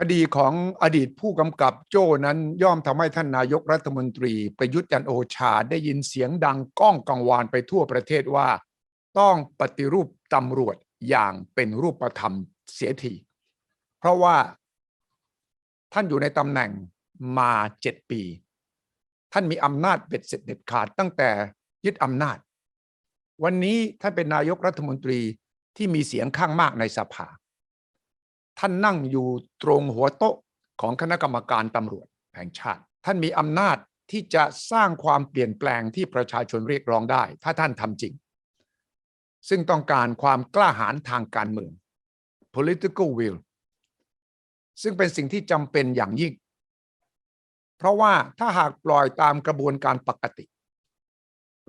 คดีของอดีตผู้กำกับโจ้นั้นย่อมทำให้ท่านนายกรัฐมนตรี ประยุทธ์จันโอชาได้ยินเสียงดังก้องกังวานไปทั่วประเทศว่า ต้องปฏิรูปตำรวจอย่างเป็นรูปธรรมเสียทีเพราะว่าท่านอยู่ในตำแหน่งมาเจ็ดปี ท่านมีอำนาจเบ็ดเสร็จเด็ดขาดตั้งแต่ยึดอำนาจ วันนี้ท่านเป็นนายกรัฐมนตรีที่มีเสียงข้างมากในสภา ท่านนั่งอยู่ตรงหัวโต๊ะของคณะกรรมการตำรวจแห่งชาติ ท่านมีอำนาจที่จะสร้างความเปลี่ยนแปลงที่ประชาชนเรียกร้องได้ ถ้าท่านทำจริง ซึ่งต้องการความกล้าหาญทางการเมือง political will ซึ่งเป็นสิ่งที่จำเป็นอย่างยิ่ง เพราะว่าถ้าหากปล่อยตามกระบวนการปกติ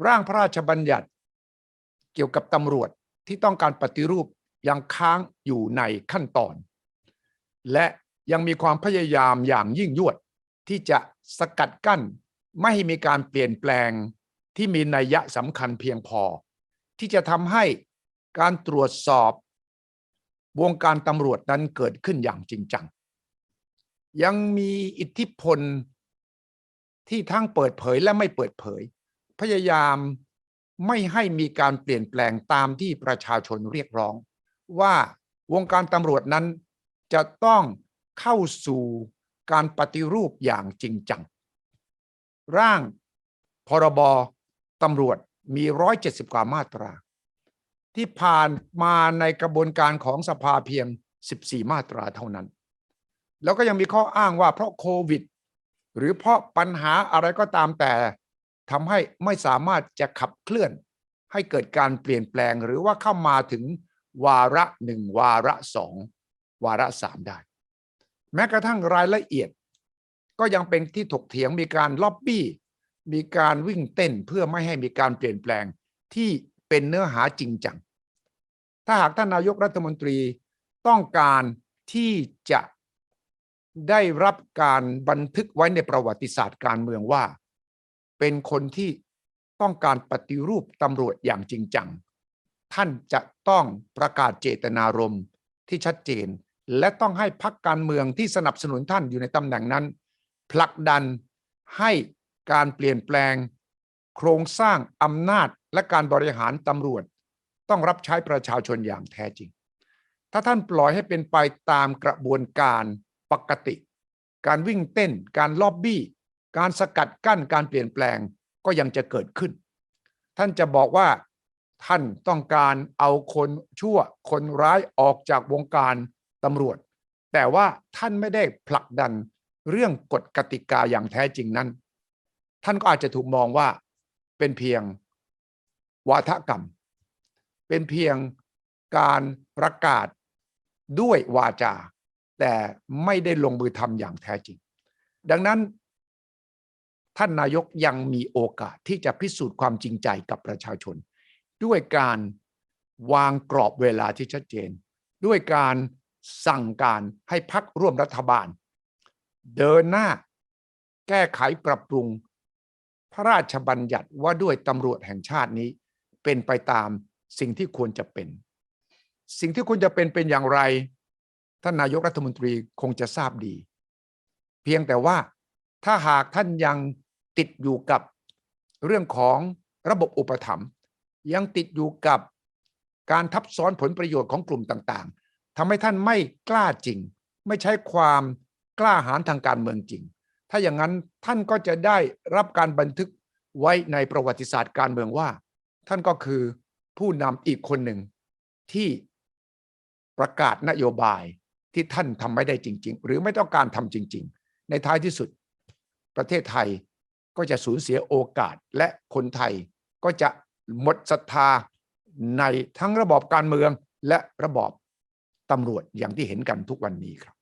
ร่างพระราชบัญญัติเกี่ยวกับตำรวจที่ต้องการปฏิรูปยังค้างอยู่ในขั้นตอน และยังมีความพยายามอย่างยิ่งยวด ที่จะสกัดกั้น ไม่ให้มีการเปลี่ยนแปลงที่มีนัยยะสำคัญเพียงพอ ที่จะทำให้การตรวจสอบ วงการตำรวจนั้นเกิดขึ้นอย่างจริงจัง ยังมีอิทธิพลที่ทั้งเปิดเผยและไม่เปิดเผย พยายามไม่ให้มีการเปลี่ยนแปลงตามที่ประชาชนเรียกร้อง ว่าวงการตำรวจนั้น จะต้องเข้าสู่การปฏิรูปอย่างจริงจัง ร่างพรบตำรวจมี 170 กว่ามาตรา ที่ผ่านมาในกระบวนการของสภาเพียง 14 มาตราเท่านั้น แล้วก็ยังมีข้ออ้างว่าเพราะโควิด หรือเพราะปัญหาอะไรก็ตามแต่ทำให้ไม่สามารถจะขับเคลื่อน ให้เกิดการเปลี่ยนแปลงหรือว่าเข้ามาถึงวาระหนึ่งวาระสอง วาระสามได้ แม้กระทั่งรายละเอียด ก็ยังเป็นที่ถกเถียงมีการล็อบบี้ มีการวิ่งเต้นเพื่อไม่ให้มีการเปลี่ยนแปลงที่เป็นเนื้อหาจริงจัง ถ้าหากท่านนายกรัฐมนตรีต้องการที่จะได้รับการบันทึกไว้ในประวัติศาสตร์การเมืองว่า เป็นคนที่ต้องการปฏิรูปตำรวจอย่างจริงจัง ท่านจะต้องประกาศเจตนารมณ์ที่ชัดเจน และต้องให้พักการเมืองที่สนับสนุนท่านอยู่ในตำแหน่งนั้น ผลักดันให้การเปลี่ยนแปลง โครงสร้างอำนาจและการบริหารตำรวจ ต้องรับใช้ประชาชนอย่างแท้จริง ถ้าท่านปล่อยให้เป็นไปตามกระบวนการปกติ การวิ่งเต้น การล็อบบี้ การสกัดกั้นการเปลี่ยนแปลงก็ยังจะเกิดขึ้น ท่านจะบอกว่าท่านต้องการเอาคนชั่วคนร้ายออกจากวงการ ตำรวจ แต่ว่าท่านไม่ได้ผลักดันเรื่องกฎกติกาอย่างแท้จริงนั้น ท่านก็อาจจะถูกมองว่าเป็นเพียงวาทกรรม เป็นเพียงการประกาศด้วยวาจา แต่ไม่ได้ลงมือทำอย่างแท้จริง ดังนั้นท่านนายกยังมีโอกาสที่จะพิสูจน์ความจริงใจกับประชาชน ด้วยการวางกรอบเวลาที่ชัดเจน ด้วยการ สั่งการให้พักร่วมรัฐบาล เดินหน้าแก้ไขปรับปรุง พระราชบัญญัติว่าด้วยตำรวจแห่งชาตินี้ เป็นไปตามสิ่งที่ควรจะเป็น สิ่งที่ควรจะเป็นเป็นอย่างไร ท่านนายกรัฐมนตรีคงจะทราบดี เพียงแต่ว่าถ้าหากท่านยังติดอยู่กับเรื่องของระบบอุปถัมภ์ยังติดอยู่กับการทับซ้อนผลประโยชน์ของกลุ่มต่างๆ ทำให้ท่านไม่กล้าจริง ไม่ใช้ความกล้าหาญทางการเมืองจริง ถ้าอย่างนั้นท่านก็จะได้รับการบันทึกไว้ในประวัติศาสตร์การเมืองว่า ท่านก็คือผู้นำอีกคนหนึ่งที่ประกาศนโยบายที่ท่านทำไม่ได้จริง ๆ หรือไม่ต้องการทำจริง ๆ ในท้ายที่สุด ประเทศไทยก็จะสูญเสียโอกาสและคนไทยก็จะหมดศรัทธาในทั้งระบอบการเมืองและระบอบ ตำรวจอย่างที่เห็นกันทุกวันนี้ครับ